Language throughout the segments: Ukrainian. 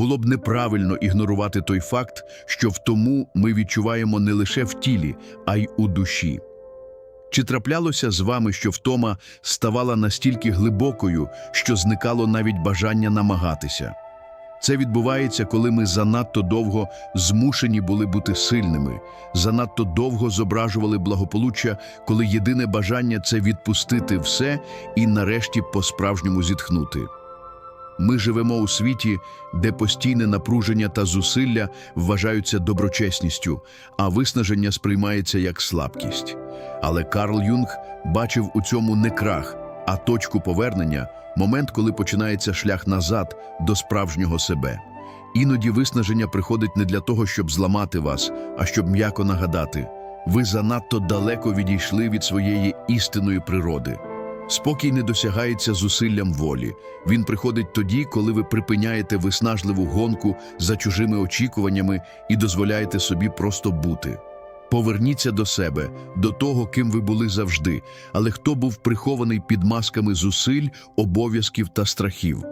Було б неправильно ігнорувати той факт, що в тому ми відчуваємо не лише в тілі, а й у душі. Чи траплялося з вами, що втома ставала настільки глибокою, що зникало навіть бажання намагатися? Це відбувається, коли ми занадто довго змушені були бути сильними, занадто довго зображували благополуччя, коли єдине бажання це відпустити все і нарешті по-справжньому зітхнути. Ми живемо у світі, де постійне напруження та зусилля вважаються доброчесністю, а виснаження сприймається як слабкість. Але Карл Юнг бачив у цьому не крах, а точку повернення, момент, коли починається шлях назад до справжнього себе. Іноді виснаження приходить не для того, щоб зламати вас, а щоб м'яко нагадати. Ви занадто далеко відійшли від своєї істинної природи. Спокій не досягається зусиллям волі. Він приходить тоді, коли ви припиняєте виснажливу гонку за чужими очікуваннями і дозволяєте собі просто бути. Поверніться до себе, до того, ким ви були завжди, але хто був прихований під масками зусиль, обов'язків та страхів.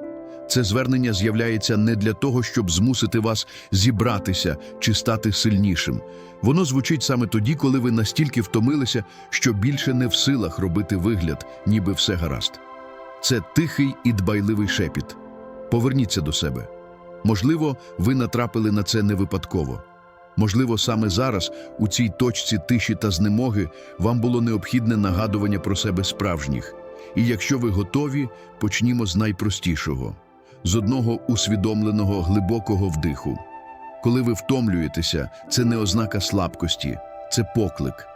Це звернення з'являється не для того, щоб змусити вас зібратися чи стати сильнішим. Воно звучить саме тоді, коли ви настільки втомилися, що більше не в силах робити вигляд, ніби все гаразд. Це тихий і дбайливий шепіт. Поверніться до себе. Можливо, ви натрапили на це не випадково. Можливо, саме зараз, у цій точці тиші та знемоги, вам було необхідне нагадування про себе справжніх. І якщо ви готові, почнімо з найпростішого з одного усвідомленого глибокого вдиху. Коли ви втомлюєтеся, це не ознака слабкості, це поклик,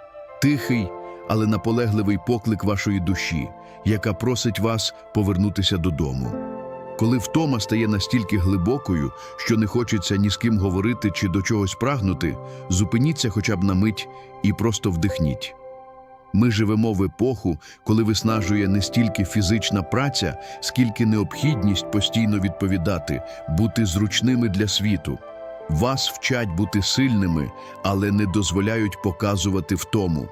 тихий, але наполегливий поклик вашої душі, яка просить вас повернутися додому. Коли втома стає настільки глибокою, що не хочеться ні з ким говорити чи до чогось прагнути, зупиніться хоча б на мить і просто вдихніть. Ми живемо в епоху, коли виснажує не стільки фізична праця, скільки необхідність постійно відповідати, бути зручними для світу. Вас вчать бути сильними, але не дозволяють показувати втому.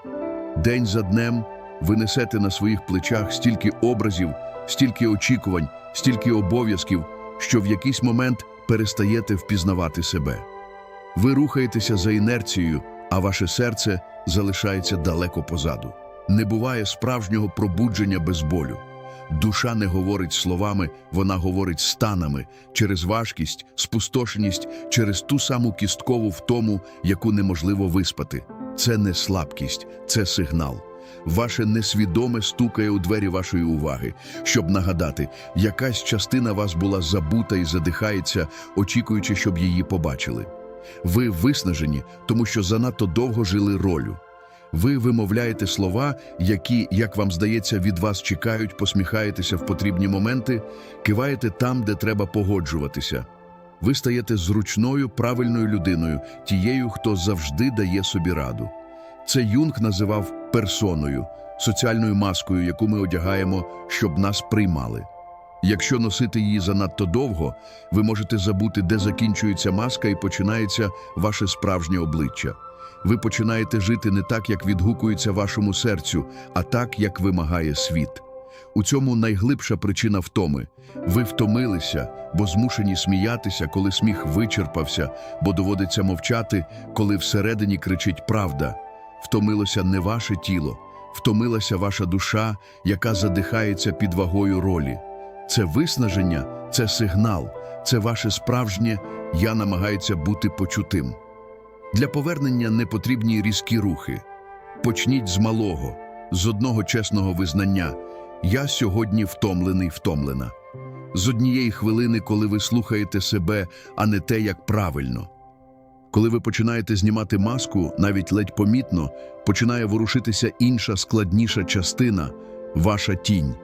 День за днем ви несете на своїх плечах стільки образів, стільки очікувань, стільки обов'язків, що в якийсь момент перестаєте впізнавати себе. Ви рухаєтеся за інерцією, а ваше серце залишається далеко позаду. Не буває справжнього пробудження без болю. Душа не говорить словами, вона говорить станами через важкість, спустошеність, через ту саму кісткову втому, яку неможливо виспати. Це не слабкість, це сигнал. Ваше несвідоме стукає у двері вашої уваги, щоб нагадати, якась частина вас була забута і задихається, очікуючи, щоб її побачили. Ви виснажені, тому що занадто довго жили ролю. Ви вимовляєте слова, які, як вам здається, від вас чекають, посміхаєтеся в потрібні моменти, киваєте там, де треба погоджуватися. Ви стаєте зручною, правильною людиною, тією, хто завжди дає собі раду. Це Юнг називав персоною, соціальною маскою, яку ми одягаємо, щоб нас приймали. Якщо носити її занадто довго, ви можете забути, де закінчується маска і починається ваше справжнє обличчя. Ви починаєте жити не так, як відгукується вашому серцю, а так, як вимагає світ. У цьому найглибша причина втоми. Ви втомилися, бо змушені сміятися, коли сміх вичерпався, бо доводиться мовчати, коли всередині кричить правда. Втомилося не ваше тіло, втомилася ваша душа, яка задихається під вагою ролі. Це виснаження, це сигнал, це ваше справжнє я намагаюся бути почутим. Для повернення не потрібні різкі рухи. Почніть з малого, з одного чесного визнання Я сьогодні втомлений, втомлена. З однієї хвилини, коли ви слухаєте себе, а не те, як правильно. Коли ви починаєте знімати маску, навіть ледь помітно, починає ворушитися інша складніша частина ваша тінь.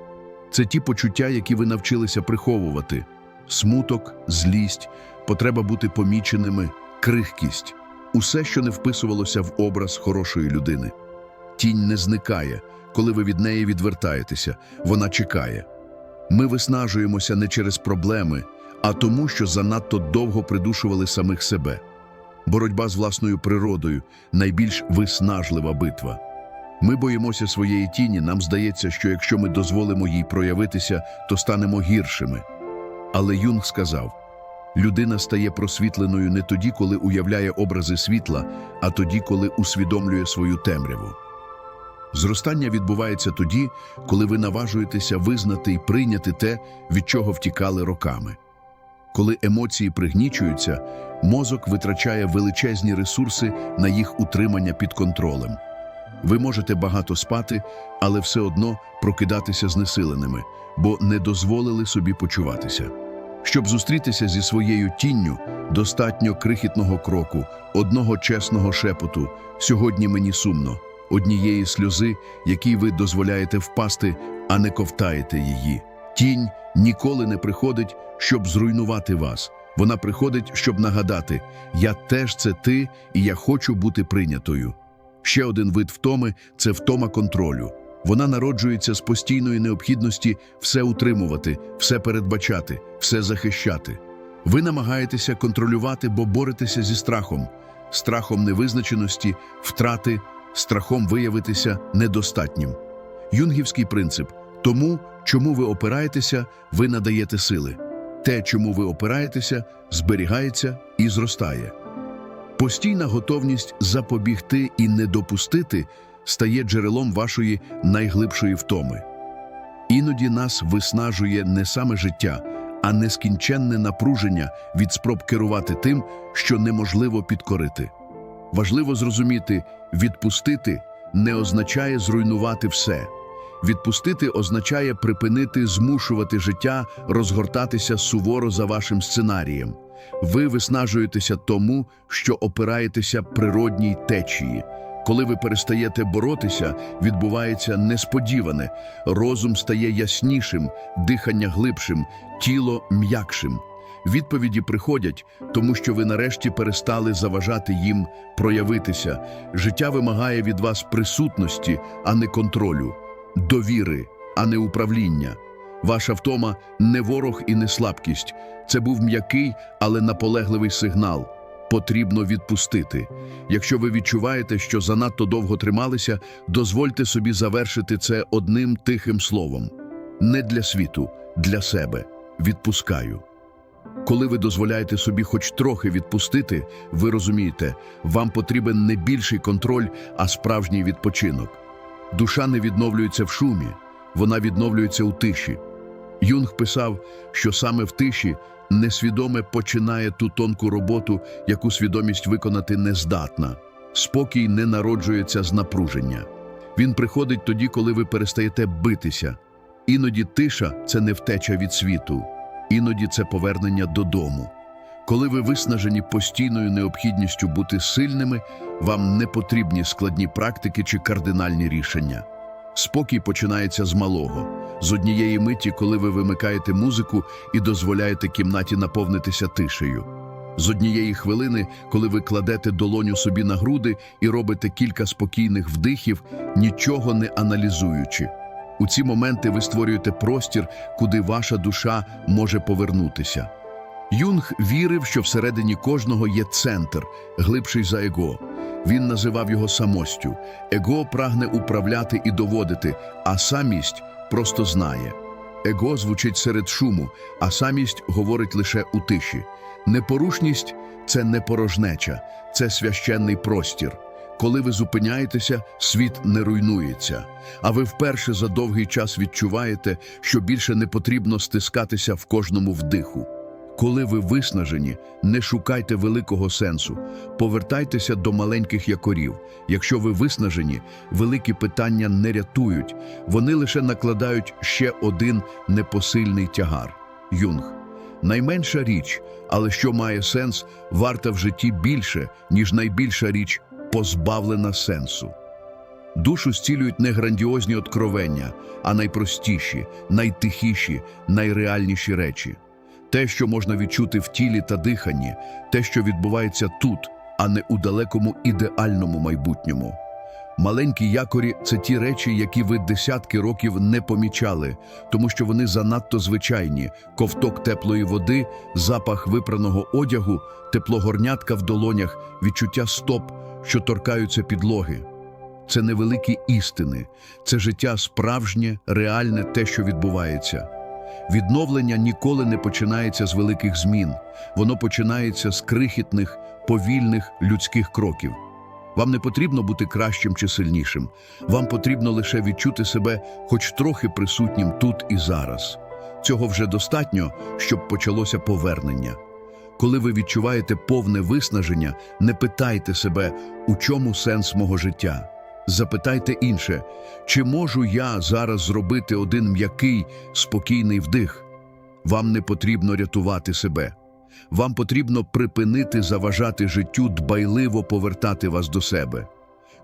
Це ті почуття, які ви навчилися приховувати: смуток, злість, потреба бути поміченими, крихкість усе, що не вписувалося в образ хорошої людини. Тінь не зникає, коли ви від неї відвертаєтеся, вона чекає. Ми виснажуємося не через проблеми, а тому, що занадто довго придушували самих себе. Боротьба з власною природою найбільш виснажлива битва. Ми боїмося своєї тіні, нам здається, що якщо ми дозволимо їй проявитися, то станемо гіршими. Але Юнг сказав: Людина стає просвітленою не тоді, коли уявляє образи світла, а тоді, коли усвідомлює свою темряву. Зростання відбувається тоді, коли ви наважуєтеся визнати і прийняти те, від чого втікали роками. Коли емоції пригнічуються, мозок витрачає величезні ресурси на їх утримання під контролем. Ви можете багато спати, але все одно прокидатися знесиленими, бо не дозволили собі почуватися. Щоб зустрітися зі своєю тінню, достатньо крихітного кроку, одного чесного шепоту «Сьогодні мені сумно», однієї сльози, якій ви дозволяєте впасти, а не ковтаєте її. Тінь ніколи не приходить, щоб зруйнувати вас. Вона приходить, щоб нагадати «Я теж це ти, і я хочу бути прийнятою». Ще один вид втоми – це втома контролю. Вона народжується з постійної необхідності все утримувати, все передбачати, все захищати. Ви намагаєтеся контролювати, бо боретеся зі страхом, страхом невизначеності, втрати, страхом виявитися недостатнім. Юнгівський принцип – тому, чому ви опираєтеся, ви надаєте сили. Те, чому ви опираєтеся, зберігається і зростає. Постійна готовність запобігти і не допустити стає джерелом вашої найглибшої втоми. Іноді нас виснажує не саме життя, а нескінченне напруження від спроб керувати тим, що неможливо підкорити. Важливо зрозуміти, відпустити не означає зруйнувати все. Відпустити означає припинити змушувати життя розгортатися суворо за вашим сценарієм. Ви виснажуєтеся тому, що опираєтеся природній течії. Коли ви перестаєте боротися, відбувається несподіване, розум стає яснішим, дихання глибшим, тіло м'якшим. Відповіді приходять, тому що ви нарешті перестали заважати їм проявитися. Життя вимагає від вас присутності, а не контролю, довіри, а не управління. Ваша втома не ворог і не слабкість. Це був м'який, але наполегливий сигнал. Потрібно відпустити. Якщо ви відчуваєте, що занадто довго трималися, дозвольте собі завершити це одним тихим словом. Не для світу, для себе. Відпускаю. Коли ви дозволяєте собі хоч трохи відпустити, ви розумієте, вам потрібен не більший контроль, а справжній відпочинок. Душа не відновлюється в шумі, вона відновлюється у тиші. Юнг писав, що саме в тиші несвідоме починає ту тонку роботу, яку свідомість виконати не здатна. Спокій не народжується з напруження. Він приходить тоді, коли ви перестаєте битися. Іноді тиша це не втеча від світу, іноді це повернення додому. Коли ви виснажені постійною необхідністю бути сильними, вам не потрібні складні практики чи кардинальні рішення. Спокій починається з малого, з однієї миті, коли ви вимикаєте музику і дозволяєте кімнаті наповнитися тишею. З однієї хвилини, коли ви кладете долоню собі на груди і робите кілька спокійних вдихів, нічого не аналізуючи. У ці моменти ви створюєте простір, куди ваша душа може повернутися. Юнг вірив, що всередині кожного є центр, глибший за его. Він називав його самостю. Его прагне управляти і доводити, а самість просто знає. Его звучить серед шуму, а самість говорить лише у тиші. Непорушність це не порожнеча, це священний простір. Коли ви зупиняєтеся, світ не руйнується, а ви вперше за довгий час відчуваєте, що більше не потрібно стискатися в кожному вдиху. Коли ви виснажені, не шукайте великого сенсу, повертайтеся до маленьких якорів. Якщо ви виснажені, великі питання не рятують, вони лише накладають ще один непосильний тягар. Юнг. Найменша річ, але що має сенс, варта в житті більше, ніж найбільша річ, позбавлена сенсу. Душу зцілюють не грандіозні откровення, а найпростіші, найтихіші, найреальніші речі. Те, що можна відчути в тілі та диханні, те, що відбувається тут, а не у далекому ідеальному майбутньому. Маленькі якорі це ті речі, які ви десятки років не помічали, тому що вони занадто звичайні: ковток теплої води, запах випраного одягу, тепло горнятка в долонях, відчуття стоп, що торкаються підлоги. Це невеликі істини, це життя справжнє, реальне те, що відбувається. Відновлення ніколи не починається з великих змін. Воно починається з крихітних, повільних людських кроків. Вам не потрібно бути кращим чи сильнішим. Вам потрібно лише відчути себе хоч трохи присутнім тут і зараз. Цього вже достатньо, щоб почалося повернення. Коли ви відчуваєте повне виснаження, не питайте себе, у чому сенс мого життя. Запитайте інше, чи можу я зараз зробити один м'який, спокійний вдих? Вам не потрібно рятувати себе. Вам потрібно припинити заважати життю дбайливо повертати вас до себе.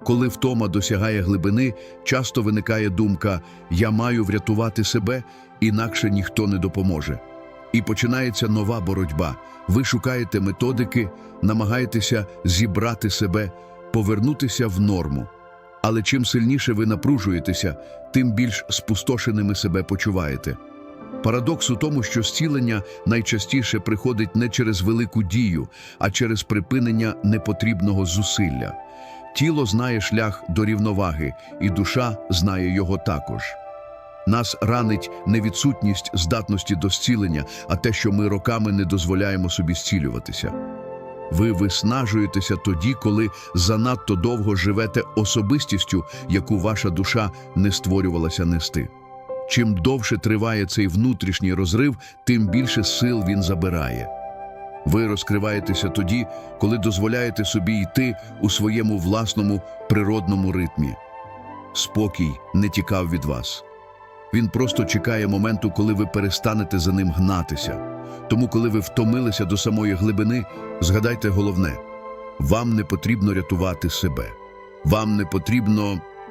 Коли втома досягає глибини, часто виникає думка Я маю врятувати себе, інакше ніхто не допоможе. І починається нова боротьба. Ви шукаєте методики, намагаєтеся зібрати себе, повернутися в норму. Але чим сильніше ви напружуєтеся, тим більш спустошеними себе почуваєте. Парадокс у тому, що зцілення найчастіше приходить не через велику дію, а через припинення непотрібного зусилля. Тіло знає шлях до рівноваги, і душа знає його також. Нас ранить не відсутність здатності до зцілення, а те, що ми роками не дозволяємо собі зцілюватися. Ви виснажуєтеся тоді, коли занадто довго живете особистістю, яку ваша душа не створювалася нести. Чим довше триває цей внутрішній розрив, тим більше сил він забирає. Ви розкриваєтеся тоді, коли дозволяєте собі йти у своєму власному природному ритмі. Спокій не тікав від вас. Він просто чекає моменту, коли ви перестанете за ним гнатися. Тому, коли ви втомилися до самої глибини, згадайте головне: вам не потрібно рятувати себе. Вам не потрібно